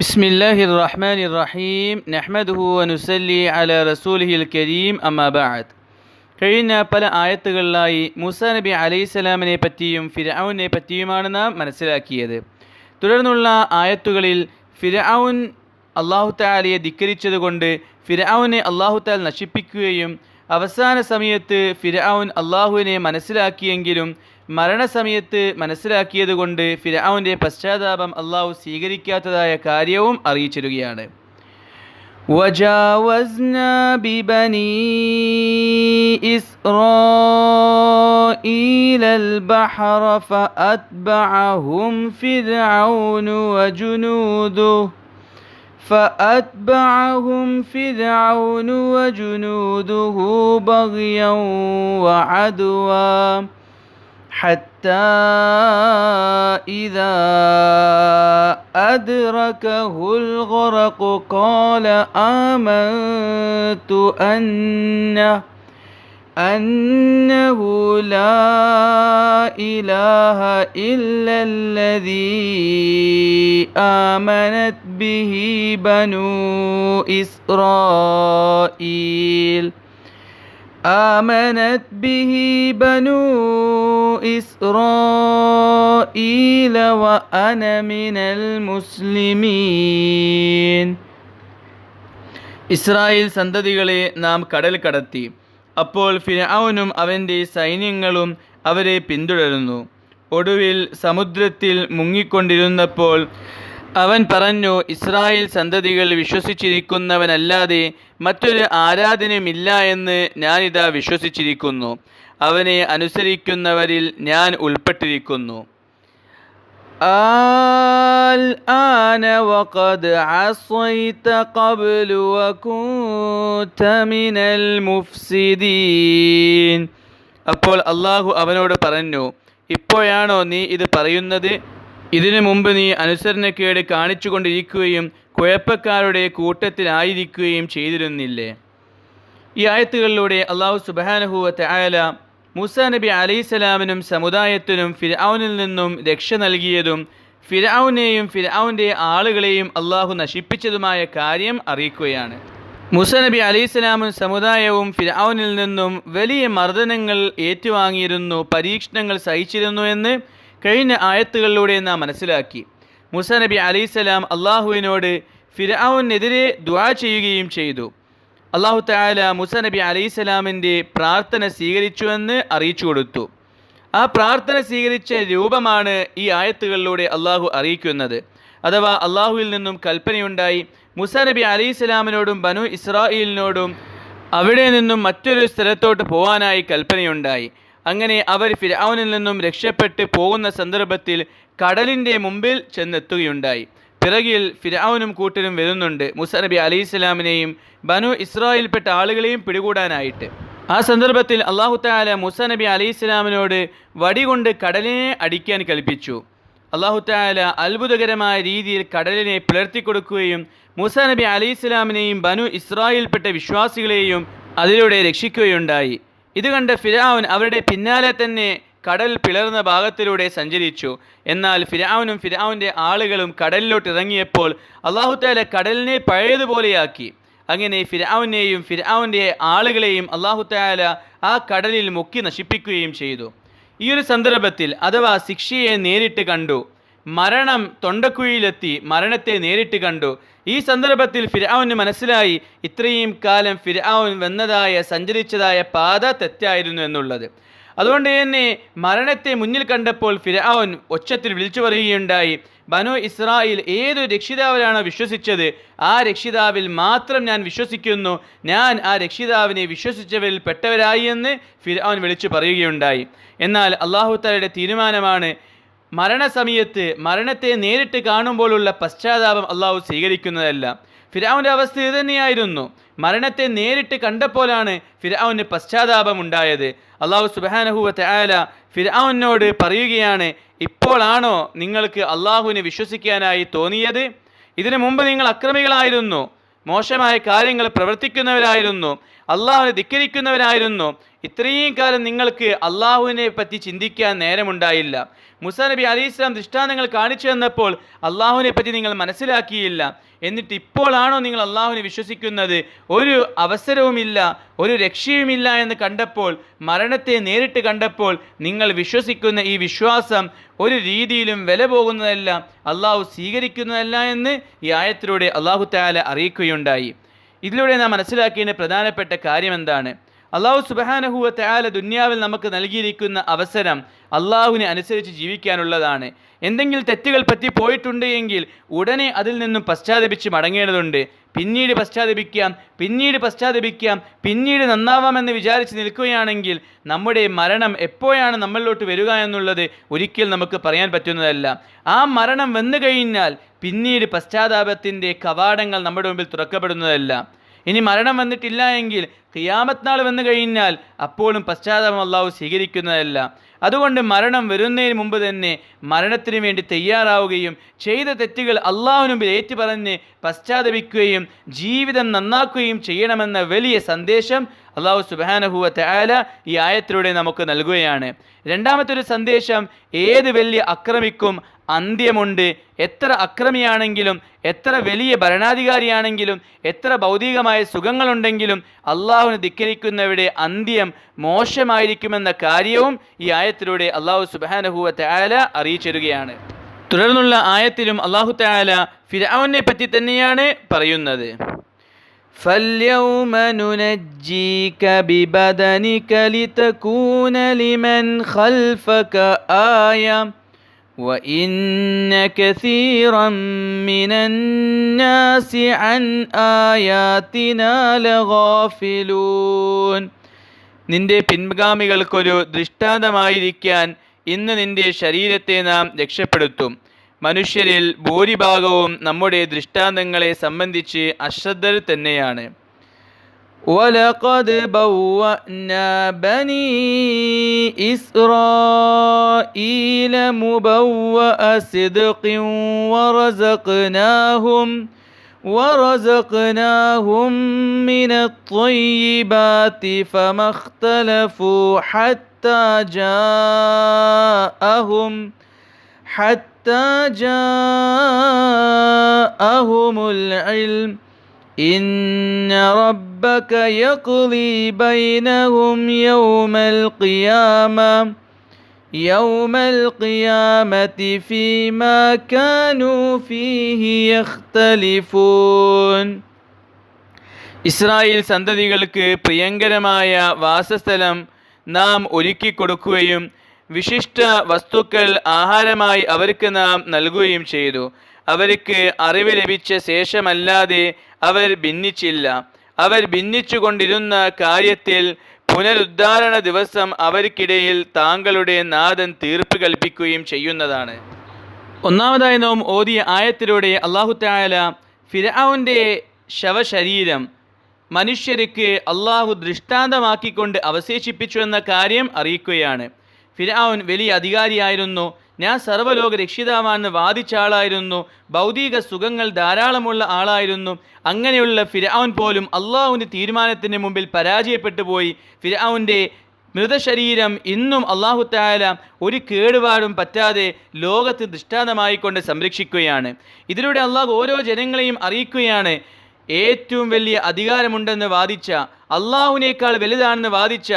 بسم الله الرحمن الرحيم نحمده ونسلي على رسوله الكريم أما بعد കഴിഞ്ഞ പല ആയത്തുകളിലായി മൂസ നബി അലൈഹിസ്സലാമിനെ പറ്റിയും ഫിരഔനെ പറ്റിയുമാണ് നാം മനസ്സിലാക്കിയത് തുടർന്നുള്ള ആയത്തുകളിൽ ഫിരഔൻ അള്ളാഹു താലയെ ധിക്കരിച്ചതുകൊണ്ട് ഫിരഔനെ അള്ളാഹു താൽ നശിപ്പിക്കുകയും അവസാന സമയത്ത് ഫിരഔൻ അള്ളാഹുവിനെ മനസ്സിലാക്കിയെങ്കിലും മരണസമയത്ത് മനസ്സിലാക്കിയതുകൊണ്ട് ഫിരഔൻ്റെ പശ്ചാത്താപം അള്ളാഹു സ്വീകരിക്കാത്തതായ കാര്യവും അറിയിച്ചിരുകയാണ് وجاوزنا ببني إسرائيل البحر فأتبعهم فرعون وجنوده فأتبعهم فرعون وجنوده بغيا وعدوا حتى إذا أدركه الغرق قال آمنت أنه أنه لا إله إلا الذي آمنت به بنو إسرائيل. آمنت به بنو إسرائيل وأنا من المسلمين ഇസ്രായേൽ സന്തതികളെ നാം കടൽ കടത്തി അപ്പോൾ ഫിരഔനും അവൻ്റെ സൈന്യങ്ങളും അവരെ പിന്തുടരുന്നു ഒടുവിൽ സമുദ്രത്തിൽ മുങ്ങിക്കൊണ്ടിരുന്നപ്പോൾ അവൻ പറഞ്ഞു ഇസ്രായേൽ സന്തതികൾ വിശ്വസിച്ചിരിക്കുന്നവനല്ലാതെ മറ്റൊരു ആരാധനയുമില്ല എന്ന് ഞാനിതാ വിശ്വസിച്ചിരിക്കുന്നു അവനെ അനുസരിക്കുന്നവരിൽ ഞാൻ ഉൾപ്പെട്ടിരിക്കുന്നു الآن وقد عصيت قبل وكنت من المفسدين അപ്പോൾ അള്ളാഹു അവനോട് പറഞ്ഞു ഇപ്പോഴാണോ നീ ഇത് പറയുന്നത് ഇതിനു മുമ്പ് നീ അനുസരണക്കേട് കാണിച്ചുകൊണ്ടിരിക്കുകയും കുഴപ്പക്കാരുടെ കൂട്ടത്തിലായിരിക്കുകയും ചെയ്തിരുന്നില്ലേ ഈ ആയത്തുകളിലൂടെ അള്ളാഹു സുബാനഹുവത്തെ ആയാല മൂസ നബി അലൈസലാമിനും സമുദായത്തിനും ഫിർഔനിൽ നിന്നും രക്ഷ നൽകിയതും ഫിർഔനെയും ഫിർഔന്റെ ആളുകളെയും അള്ളാഹു നശിപ്പിച്ചതുമായ കാര്യം അറിയിക്കുകയാണ്. മൂസ നബി അലൈഹിസ്സലാമും സമുദായവും ഫിർഔനിൽ നിന്നും വലിയ മർദ്ദനങ്ങൾ ഏറ്റുവാങ്ങിയിരുന്നു പരീക്ഷണങ്ങൾ സഹിച്ചിരുന്നു എന്ന് കഴിഞ്ഞ ആയത്തുകളിലൂടെ നാം മനസ്സിലാക്കി. മൂസ നബി അലൈഹിസ്സലാം അള്ളാഹുവിനോട് ഫിർഔനെതിരെ ദുആ ചെയ്യുകയും ചെയ്തു. അള്ളാഹു താല മുസ നബി അലൈഹിസ്സലാമിന്റെ പ്രാർത്ഥന സ്വീകരിച്ചുവെന്ന് അറിയിച്ചു കൊടുത്തു. ആ പ്രാർത്ഥന സ്വീകരിച്ച രൂപമാണ് ഈ ആയത്തുകളിലൂടെ അള്ളാഹു അറിയിക്കുന്നത്. അഥവാ അള്ളാഹുവിൽ നിന്നും കൽപ്പനയുണ്ടായി. മുസ നബി അലൈഹിസ്സലാമിനോടും ബനു ഇസ്രായേലിനോടും അവിടെ നിന്നും മറ്റൊരു സ്ഥലത്തോട്ട് പോകാനായി കൽപ്പനയുണ്ടായി. അങ്ങനെ അവർ ഫിരാവനിൽ നിന്നും രക്ഷപ്പെട്ട് പോകുന്ന സന്ദർഭത്തിൽ കടലിന്റെ മുമ്പിൽ ചെന്നെത്തുകയുണ്ടായി. പിറകിൽ ഫിരൗനും കൂട്ടരും വരുന്നുണ്ട്. മുസ നബി അലൈഹി സ്വലാമിനെയും ബനു ഇസ്രായേൽപ്പെട്ട ആളുകളെയും പിടികൂടാനായിട്ട്. ആ സന്ദർഭത്തിൽ അള്ളാഹു താല മുസ നബി അലൈഹി സ്വലാമിനോട് വടികൊണ്ട് കടലിനെ അടിക്കാൻ കൽപ്പിച്ചു. അള്ളാഹു താല അത്ഭുതകരമായ രീതിയിൽ കടലിനെ പിളർത്തിക്കൊടുക്കുകയും മൂസ നബി അലൈഹി സ്വലാമിനെയും ബനു ഇസ്രായേൽപ്പെട്ട വിശ്വാസികളെയും അതിലൂടെ രക്ഷിക്കുകയുണ്ടായി. ഇത് കണ്ട ഫിരാവുൻ അവരുടെ പിന്നാലെ തന്നെ കടൽ പിളർന്ന ഭാഗത്തിലൂടെ സഞ്ചരിച്ചു. എന്നാൽ ഫിരാവുനും ഫിരാവിന്റെ ആളുകളും കടലിലോട്ട് ഇറങ്ങിയപ്പോൾ അള്ളാഹു താല കടലിനെ പഴയതുപോലെയാക്കി. അങ്ങനെ ഫിരാവിനെയും ഫിരാവിന്റെ ആളുകളെയും അള്ളാഹു താല ആ കടലിൽ മുക്കി നശിപ്പിക്കുകയും ചെയ്തു. ഈ ഒരു സന്ദർഭത്തിൽ അഥവാ ശിക്ഷയെ നേരിട്ട് കണ്ടു. മരണം തൊണ്ടക്കുഴിയിലെത്തി മരണത്തെ നേരിട്ട് കണ്ടു. ഈ സന്ദർഭത്തിൽ ഫിരാവിന് മനസ്സിലായി ഇത്രയും കാലം ഫിരാവൻ വന്നതായ സഞ്ചരിച്ചതായ പാത തെറ്റായിരുന്നു എന്നുള്ളത്. അതുകൊണ്ട് തന്നെ മരണത്തെ മുന്നിൽ കണ്ടപ്പോൾ ഫിരാവൻ ഒച്ചത്തിൽ വിളിച്ചു പറയുകയുണ്ടായി. ബനു ഇസ്രായേൽ ഏതൊരു രക്ഷിതാവിലാണോ വിശ്വസിച്ചത്? ആ രക്ഷിതാവിൽ മാത്രം ഞാൻ വിശ്വസിക്കുന്നു. ഞാൻ ആ രക്ഷിതാവിനെ വിശ്വസിച്ചവരിൽ പെട്ടവരായി എന്ന് ഫിരാവൻ വിളിച്ചു പറയുകയുണ്ടായി. എന്നാൽ അള്ളാഹു താലയുടെ തീരുമാനമാണ് മരണസമയത്ത് മരണത്തെ നേരിട്ട് കാണുമ്പോഴുള്ള പശ്ചാത്താപം അള്ളാഹു സ്വീകരിക്കുന്നതല്ല. ഫിരാവിന്റെ അവസ്ഥ ഇത് തന്നെയായിരുന്നു. മരണത്തെ നേരിട്ട് കണ്ടപ്പോഴാണ് ഫിരാവിന് പശ്ചാത്താപം ഉണ്ടായത്. അള്ളാഹു സുബാനഹുവത്തെ ആയാല ഫിരാവിനോട് പറയുകയാണ് ഇപ്പോഴാണോ നിങ്ങൾക്ക് അള്ളാഹുവിനെ വിശ്വസിക്കാനായി തോന്നിയത്? ഇതിനു മുമ്പ് നിങ്ങൾ അക്രമികളായിരുന്നു. മോശമായ കാര്യങ്ങൾ പ്രവർത്തിക്കുന്നവരായിരുന്നു. അള്ളാഹുവിനെ ധിക്കരിക്കുന്നവരായിരുന്നു. ഇത്രയും കാലം നിങ്ങൾക്ക് അള്ളാഹുവിനെ പറ്റി ചിന്തിക്കാൻ നേരമുണ്ടായില്ല. മുസാ നബി അലി ഇസ്ലാം ദൃഷ്ടാന്തങ്ങൾ കാണിച്ചു തന്നപ്പോൾ അള്ളാഹുവിനെ പറ്റി നിങ്ങൾ മനസ്സിലാക്കിയില്ല. എന്നിട്ട് ഇപ്പോഴാണോ നിങ്ങൾ അള്ളാഹുവിനെ വിശ്വസിക്കുന്നത്? ഒരു അവസരവുമില്ല ഒരു രക്ഷയുമില്ല എന്ന് കണ്ടപ്പോൾ മരണത്തെ നേരിട്ട് കണ്ടപ്പോൾ നിങ്ങൾ വിശ്വസിക്കുന്ന ഈ വിശ്വാസം ഒരു രീതിയിലും വില പോകുന്നതല്ല അള്ളാഹു സ്വീകരിക്കുന്നതല്ല എന്ന് ഈ ആയത്തിലൂടെ അള്ളാഹു താല അറിയിക്കുകയുണ്ടായി. ഇതിലൂടെ നാം മനസ്സിലാക്കേണ്ട പ്രധാനപ്പെട്ട കാര്യം എന്താണ്? അള്ളാഹു സുബഹാനഹുവ തയാല ദുന്യാവിൽ നമുക്ക് നൽകിയിരിക്കുന്ന അവസരം അള്ളാഹുവിനെ അനുസരിച്ച് ജീവിക്കാനുള്ളതാണ്. എന്തെങ്കിലും തെറ്റുകൾ പറ്റി പോയിട്ടുണ്ട് എങ്കിൽ ഉടനെ അതിൽ നിന്നും പശ്ചാത്തപിച്ച് മടങ്ങേണ്ടതുണ്ട്. പിന്നീട് പശ്ചാത്തപിക്കാം പിന്നീട് പശ്ചാത്തപിക്കാം പിന്നീട് നന്നാവാമെന്ന് വിചാരിച്ച് നിൽക്കുകയാണെങ്കിൽ നമ്മുടെ മരണം എപ്പോഴാണ് നമ്മളിലോട്ട് വരിക എന്നുള്ളത് ഒരിക്കൽ നമുക്ക് പറയാൻ പറ്റുന്നതല്ല. ആ മരണം വന്നു കഴിഞ്ഞാൽ പിന്നീട് പശ്ചാത്താപത്തിന്റെ കവാടങ്ങൾ നമ്മുടെ മുമ്പിൽ തുറക്കപ്പെടുന്നതല്ല. ഇനി മരണം വന്നിട്ടില്ല എങ്കിൽ ഖിയാമത്ത് നാൾ വന്നു കഴിഞ്ഞാൽ അപ്പോഴും പശ്ചാത്തലം അള്ളാഹു സ്വീകരിക്കുന്നതല്ല. അതുകൊണ്ട് മരണം വരുന്നതിന് മുമ്പ് തന്നെ മരണത്തിന് വേണ്ടി തയ്യാറാവുകയും ചെയ്ത തെറ്റുകൾ അള്ളാഹുവിന് മുമ്പിൽ ഏറ്റുപറഞ്ഞ് പശ്ചാത്തപിക്കുകയും ജീവിതം നന്നാക്കുകയും ചെയ്യണമെന്ന വലിയ സന്ദേശം അള്ളാഹു സുബാനഹുവ തയാല ഈ ആയത്തിലൂടെ നമുക്ക് നൽകുകയാണ്. രണ്ടാമത്തെ ഒരു സന്ദേശം ഏത് വലിയ അക്രമിക്കും അന്ത്യമുണ്ട് എത്ര അക്രമിയാണെങ്കിലും എത്ര വലിയ ഭരണാധികാരിയാണെങ്കിലും എത്ര ഭൗതികമായ സുഖങ്ങളുണ്ടെങ്കിലും അള്ളാഹുവിനെ ധിക്കരിക്കുന്നവരുടെ അന്ത്യം മോശമായിരിക്കുമെന്ന കാര്യവും ഈ ആയത്തിലൂടെ അള്ളാഹു സുബാനഹുവ തയാല അറിയിച്ചിരുകയാണ് തുടർന്നുള്ള ആയത്തിലും അള്ളാഹു തയാല ഫിരാവിനെ പറ്റി തന്നെയാണ് പറയുന്നത് فاليوم ننجيك ببدنك لتكون لمن خلفك آية وإن كثيرا من الناس عن آياتنا لغافلون നിന്റെ പിൻഗാമികൾക്കൊരു ദൃഷ്ടാന്തമായിരിക്കാൻ ഇന്ന് നിന്റെ ശരീരത്തെ നാം രക്ഷപ്പെടുത്തും മനുഷ്യരിൽ ഭൂരിഭാഗവും നമ്മുടെ ദൃഷ്ടാന്തങ്ങളെ സംബന്ധിച്ച് അശ്രദ്ധർ തന്നെയാണ് ولقد بوأنا بني إسرائيل مبوأ صدق ورزقناهم ورزقناهم من الطيبات فما اختلفوا حتى جاءهم حتى جاءهم العلم إن ربك يقضي بينهم يوم القيامة يوم القيامة فيما كانوا فيه يختلفون ഇസ്രായേൽ സന്തതികൾക്ക് പ്രിയങ്കരമായ വാസസ്ഥലം നാം ഒരുക്കി കൊടുക്കുകയും വിശിഷ്ട വസ്തുക്കൾ ആഹാരമായി അവർക്ക് നാം നൽകുകയും ചെയ്തു അവർക്ക് അറിവ് ലഭിച്ച ശേഷമല്ലാതെ അവർ ഭിന്നിച്ചില്ല അവർ ഭിന്നിച്ചുകൊണ്ടിരുന്ന കാര്യത്തിൽ പുനരുദ്ധാരണ ദിവസം അവർക്കിടയിൽ താങ്കളുടെ നാഥൻ തീർപ്പ് കൽപ്പിക്കുകയും ചെയ്യുന്നതാണ്. ഒന്നാമതായി നാം ഓതിയ ആയത്തിലൂടെ അള്ളാഹു തായാല ഫിരാവുന്റെ ശവശരീരം മനുഷ്യർക്ക് അള്ളാഹു ദൃഷ്ടാന്തമാക്കിക്കൊണ്ട് അവശേഷിപ്പിച്ചു എന്ന കാര്യം അറിയിക്കുകയാണ്. ഫിരാവുൻ വലിയ അധികാരിയായിരുന്നു. ഞാൻ സർവലോക രക്ഷിതാവാണെന്ന് വാദിച്ച ആളായിരുന്നു. ഭൗതിക സുഖങ്ങൾ ധാരാളമുള്ള ആളായിരുന്നു. അങ്ങനെയുള്ള ഫിരാവുൻ പോലും അള്ളാഹുവിന്റെ തീരുമാനത്തിന് മുമ്പിൽ പരാജയപ്പെട്ടു പോയി. ഫിരാവുന്റെ മൃതശരീരം ഇന്നും അള്ളാഹു തായാല ഒരു കേടുപാടും പറ്റാതെ ലോകത്ത് ദൃഷ്ടാന്തമായിക്കൊണ്ട് സംരക്ഷിക്കുകയാണ്. ഇതിലൂടെ അള്ളാഹു ഓരോ ജനങ്ങളെയും അറിയിക്കുകയാണ്. ഏറ്റവും വലിയ അധികാരമുണ്ടെന്ന് വാദിച്ച അള്ളാഹുവിനേക്കാൾ വലുതാണെന്ന് വാദിച്ച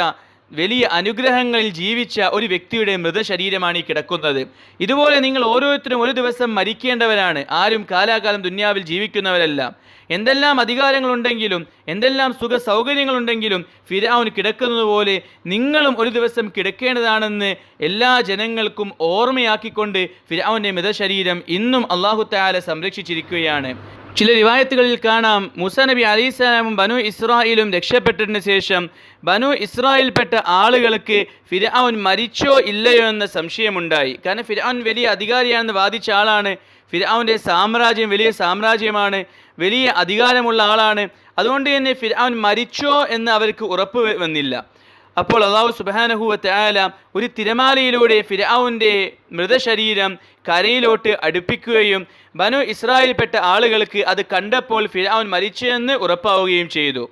വലിയ അനുഗ്രഹങ്ങളിൽ ജീവിച്ച ഒരു വ്യക്തിയുടെ മൃതശരീരമാണ് ഈ കിടക്കുന്നത്. ഇതുപോലെ നിങ്ങൾ ഓരോരുത്തരും ഒരു ദിവസം മരിക്കേണ്ടവരാണ്. ആരും കാലാകാലം ദുന്യാവിൽ ജീവിക്കുന്നവരല്ല. എന്തെല്ലാം അധികാരങ്ങളുണ്ടെങ്കിലും എന്തെല്ലാം സുഖ സൗകര്യങ്ങളുണ്ടെങ്കിലും ഫിരാവുൻ കിടക്കുന്നത് പോലെ നിങ്ങളും ഒരു ദിവസം കിടക്കേണ്ടതാണെന്ന് എല്ലാ ജനങ്ങൾക്കും ഓർമ്മയാക്കിക്കൊണ്ട് ഫിരാവുന്റെ മൃതശരീരം ഇന്നും അള്ളാഹു താല സംരക്ഷിച്ചിരിക്കുകയാണ്. ചില റിവായത്തുകളിൽ കാണാം മുസ നബി അലൈഹിസ്സലാമും ബനു ഇസ്രായേലും രക്ഷപ്പെട്ടതിന് ശേഷം ബനു ഇസ്രായേൽപ്പെട്ട ആളുകൾക്ക് ഫിരാവുൻ മരിച്ചോ ഇല്ലയോ എന്ന സംശയമുണ്ടായി. കാരണം ഫിരാവുൻ വലിയ അധികാരിയാണെന്ന് വാദിച്ച ആളാണ് ഫിരാവുന്റെ സാമ്രാജ്യം വലിയ സാമ്രാജ്യമാണ് വലിയ അധികാരമുള്ള ആളാണ്. അതുകൊണ്ട് തന്നെ ഫിരാവുൻ മരിച്ചോ എന്ന് അവർക്ക് ഉറപ്പ് വന്നില്ല. അപ്പോൾ അള്ളാഹു സുബാനഹുവ തയാല ഒരു തിരമാലയിലൂടെ ഫിരാവുന്റെ മൃതശരീരം കരയിലോട്ട് അടുപ്പിക്കുകയും ബനു ഇസ്രായേൽപ്പെട്ട ആളുകൾക്ക് അത് കണ്ടപ്പോൾ ഫിരാവൻ മരിച്ചെന്ന് ഉറപ്പാവുകയും ചെയ്തു.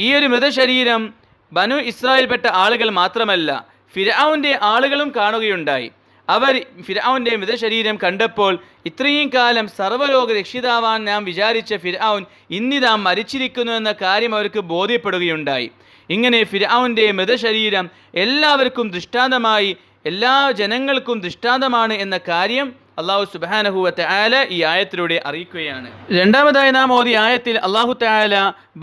ഈ ഒരു മൃതശരീരം ബനു ഇസ്രായേൽപ്പെട്ട ആളുകൾ മാത്രമല്ല ഫിരാവുന്റെ ആളുകളും കാണുകയുണ്ടായി. അവർ ഫിരാവുന്റെ മൃതശരീരം കണ്ടപ്പോൾ ഇത്രയും കാലം സർവലോക രക്ഷിതാവാൻ നാം വിചാരിച്ച ഫിരാവുൻ ഇന്നിതാ മരിച്ചിരിക്കുന്നു എന്ന കാര്യം അവർക്ക് ബോധ്യപ്പെടുകയുണ്ടായി. ഇങ്ങനെ ഫിരാവുന്റെ മൃതശരീരം എല്ലാവർക്കും ദൃഷ്ടാന്തമായി എല്ലാ ജനങ്ങൾക്കും ദൃഷ്ടാന്തമാണ് എന്ന കാര്യം അള്ളാഹു സുബാനഹുവത്തെ ആല ഈ ആയത്തിലൂടെ അറിയിക്കുകയാണ്. രണ്ടാമതായി നാം ഓതി ആയത്തിൽ അള്ളാഹു തആല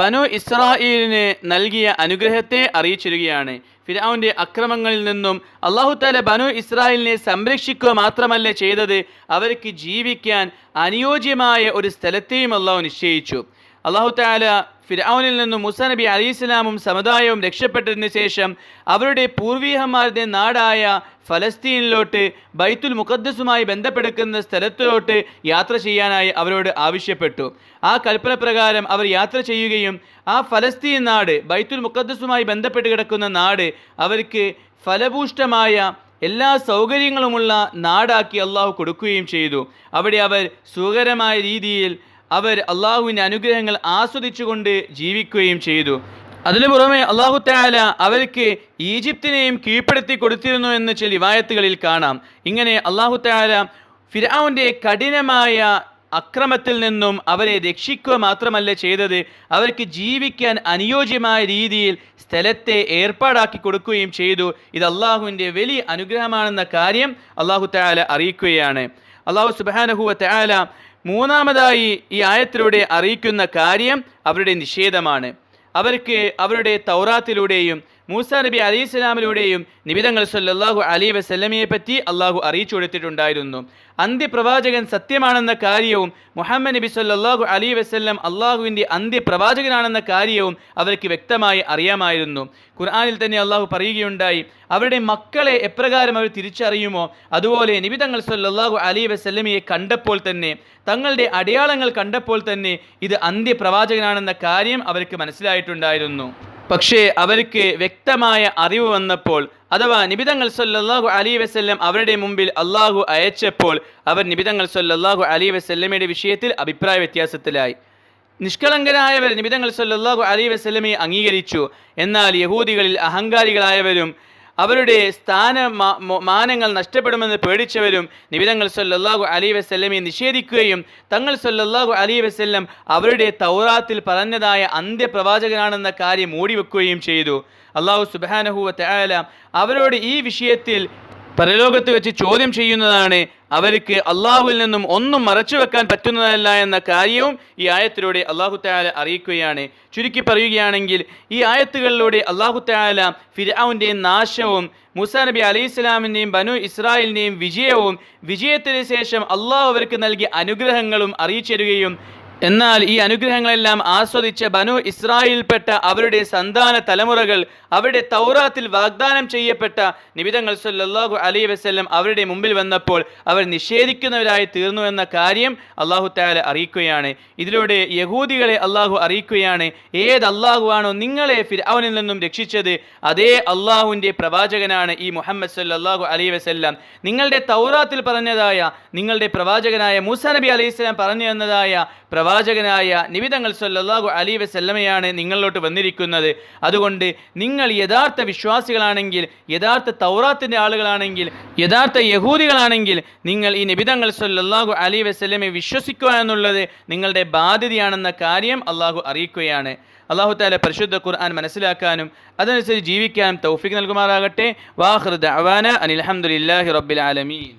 ബനു ഇസ്രായേലിന് നൽകിയ അനുഗ്രഹത്തെ അറിയിച്ചിരുകയാണ് ഫിരാവിന്റെ അക്രമങ്ങളിൽ നിന്നും അള്ളാഹു താല ബനു ഇസ്രായേലിനെ സംരക്ഷിക്കുക മാത്രമല്ല ചെയ്തത് അവർക്ക് ജീവിക്കാൻ അനുയോജ്യമായ ഒരു സ്ഥലത്തെയും അള്ളാഹു നിശ്ചയിച്ചു. അള്ളാഹു താല ഫിരൗനിൽ നിന്നും മുസ നബി അലി ഇസ്ലാമും സമുദായവും രക്ഷപ്പെട്ടതിന് ശേഷം അവരുടെ പൂർവീകന്മാരുടെ നാടായ ഫലസ്തീനിലോട്ട് ബൈത്തുൽ മുഖദ്സുമായി ബന്ധപ്പെടുക്കുന്ന സ്ഥലത്തിലോട്ട് യാത്ര ചെയ്യാനായി അവരോട് ആവശ്യപ്പെട്ടു. ആ കൽപ്പന പ്രകാരം അവർ യാത്ര ചെയ്യുകയും ആ ഫലസ്തീൻ നാട് ബൈത്തുൽ മുഖദ്സുമായി ബന്ധപ്പെട്ട് കിടക്കുന്ന നാട് അവർക്ക് ഫലഭൂഷ്ടമായ എല്ലാ സൗകര്യങ്ങളുമുള്ള നാടാക്കി അള്ളാഹു കൊടുക്കുകയും ചെയ്തു. അവിടെ അവർ സുഖകരമായ രീതിയിൽ അവർ അള്ളാഹുവിന്റെ അനുഗ്രഹങ്ങൾ ആസ്വദിച്ചുകൊണ്ട് ജീവിക്കുകയും ചെയ്തു. അതിനു പുറമെ അള്ളാഹു താല അവർക്ക് ഈജിപ്തിനെയും കീഴ്പ്പെടുത്തി കൊടുത്തിരുന്നു എന്ന് ചില റിവായത്തുകളിൽ കാണാം. ഇങ്ങനെ അള്ളാഹു താല ഫിരാവിന്റെ കഠിനമായ അക്രമത്തിൽ നിന്നും അവരെ രക്ഷിക്കുക മാത്രമല്ല ചെയ്തത്. അവർക്ക് ജീവിക്കാൻ അനുയോജ്യമായ രീതിയിൽ സ്ഥലത്തെ ഏർപ്പാടാക്കി കൊടുക്കുകയും ചെയ്തു. ഇത് അള്ളാഹുവിന്റെ വലിയ അനുഗ്രഹമാണെന്ന കാര്യം അള്ളാഹു താല അറിയിക്കുകയാണ്. അള്ളാഹു സുബാനഹുവ താല മൂന്നാമതായി ഈ ആയത്തിലൂടെ അറിയിക്കുന്ന കാര്യം അവരുടെ നിഷേധമാണ്. അവർക്ക് അവരുടെ തൗറാത്തിലൂടെയും മൂസ നബി അലി ഇസ്ലാമിലൂടെയും നിബിതങ്ങൾ സല്ലാഹു അലി വസ്ലമിയെ പറ്റി അള്ളാഹു അറിയിച്ചു കൊടുത്തിട്ടുണ്ടായിരുന്നു. അന്ത്യപ്രവാചകൻ സത്യമാണെന്ന കാര്യവും മുഹമ്മദ് നബി സല്ലാഹു അലി വസ്ല്ലം അള്ളാഹുവിന്റെ അന്ത്യപ്രവാചകനാണെന്ന കാര്യവും അവർക്ക് വ്യക്തമായി അറിയാമായിരുന്നു. ഖുർആാനിൽ തന്നെ അള്ളാഹു പറയുകയുണ്ടായി അവരുടെ മക്കളെ എപ്രകാരം അവർ തിരിച്ചറിയുമോ? അതുപോലെ നിബിതങ്ങൾ സല്ലാഹു അലി വസ്ല്ലമിയെ കണ്ടപ്പോൾ തന്നെ തങ്ങളുടെ അടയാളങ്ങൾ കണ്ടപ്പോൾ തന്നെ ഇത് അന്ത്യപ്രവാചകനാണെന്ന കാര്യം അവർക്ക് മനസ്സിലായിട്ടുണ്ടായിരുന്നു. പക്ഷേ അവർക്ക് വ്യക്തമായ അറിവ് വന്നപ്പോൾ അഥവാ നിബിതങ്ങൾ സൊല്ലാഹു അലി വസ്ല്ലം അവരുടെ മുമ്പിൽ അള്ളാഹു അയച്ചപ്പോൾ അവർ നിബിതങ്ങൾ സൊല്ലാഹു അലി വസ്ല്ലമയുടെ വിഷയത്തിൽ അഭിപ്രായ വ്യത്യാസത്തിലായി. നിഷ്കളങ്കരായവർ നിബിതങ്ങൾ സൊല്ലാഹു അലി വസ്ല്ലമയെ അംഗീകരിച്ചു. എന്നാൽ യഹൂദികളിൽ അഹങ്കാരികളായവരും അവരുടെ സ്ഥാന മാനങ്ങൾ നഷ്ടപ്പെടുമെന്ന് പേടിച്ചവരും നിബിതങ്ങൾ സൊല്ലാഹു അലി വസല്ലമയെ നിഷേധിക്കുകയും തങ്ങൾ സൊല്ലാഹു അലി വസ്ല്ലം അവരുടെ തൗറാത്തിൽ പറഞ്ഞതായ അന്ത്യപ്രവാചകനാണെന്ന കാര്യം മൂടിവെക്കുകയും ചെയ്തു. അള്ളാഹു സുബാനഹുവ തയാല അവരോട് ഈ വിഷയത്തിൽ പരലോകത്ത് വെച്ച് ചോദ്യം ചെയ്യുന്നതാണ് അവർക്ക് അള്ളാഹുവിൽ നിന്നും ഒന്നും മറച്ചു വെക്കാൻ പറ്റുന്നതല്ല എന്ന കാര്യവും ഈ ആയത്തിലൂടെ അള്ളാഹു താല അറിയിക്കുകയാണ്. ചുരുക്കി പറയുകയാണെങ്കിൽ ഈ ആയത്തുകളിലൂടെ അള്ളാഹു താല ഫിരാവിന്റെയും നാശവും മുസാ നബി അലൈഹി ഇസ്ലാമിന്റെയും ബനു ഇസ്രായേലിന്റെയും വിജയവും വിജയത്തിന് ശേഷം അള്ളാഹു അവർക്ക് നൽകിയ അനുഗ്രഹങ്ങളും അറിയിച്ചിരുകയും എന്നാൽ ഈ അനുഗ്രഹങ്ങളെല്ലാം ആസ്വദിച്ച ബനു ഇസ്രായേൽപ്പെട്ട അവരുടെ സന്താന തലമുറകൾ അവരുടെ തൗറാത്തിൽ വാഗ്ദാനം ചെയ്യപ്പെട്ട നിബിതങ്ങൾ സല്ലാഹു അലൈഹി വസ്ല്ലം അവരുടെ മുമ്പിൽ വന്നപ്പോൾ അവർ നിഷേധിക്കുന്നവരായി തീർന്നു എന്ന കാര്യം അള്ളാഹു താല അറിയിക്കുകയാണ്. ഇതിലൂടെ യഹൂദികളെ അള്ളാഹു അറിയിക്കുകയാണ്. ഏത് അള്ളാഹുവാണോ നിങ്ങളെ ഫിർഔനിൽ നിന്നും രക്ഷിച്ചത് അതേ അള്ളാഹുവിന്റെ പ്രവാചകനാണ് ഈ മുഹമ്മദ് സല്ലാഹു അലൈഹി വസ്ല്ലാം. നിങ്ങളുടെ തൗറാത്തിൽ പറഞ്ഞതായ നിങ്ങളുടെ പ്രവാചകനായ മൂസ നബി അലൈഹി സ്വലാം പറഞ്ഞു തന്നതായ പ്രവാചകനായ നിബിതങ്ങൾ സല്ലല്ലാഹു അലി വസല്ലമയാണ് നിങ്ങളിലോട്ട് വന്നിരിക്കുന്നത്. അതുകൊണ്ട് നിങ്ങൾ യഥാർത്ഥ വിശ്വാസികളാണെങ്കിൽ യഥാർത്ഥ തൗറാത്തിന്റെ ആളുകളാണെങ്കിൽ യഥാർത്ഥ യഹൂദികളാണെങ്കിൽ നിങ്ങൾ ഈ നിബിതങ്ങൾ സല്ലല്ലാഹു അലി വസല്ലമയെ വിശ്വസിക്കുക എന്നുള്ളത് നിങ്ങളുടെ ബാധ്യതയാണെന്ന കാര്യം അള്ളാഹു അറിയിക്കുകയാണ്. അള്ളാഹു താല പരിശുദ്ധ ഖുർആൻ മനസ്സിലാക്കാനും അതനുസരിച്ച് ജീവിക്കാനും തൗഫിക് നൽകുമാറാകട്ടെ. വാഹൃദ് അവാന അനിൽഹമുല്ലാഹി റബ്ബിൽ ആലമീൻ.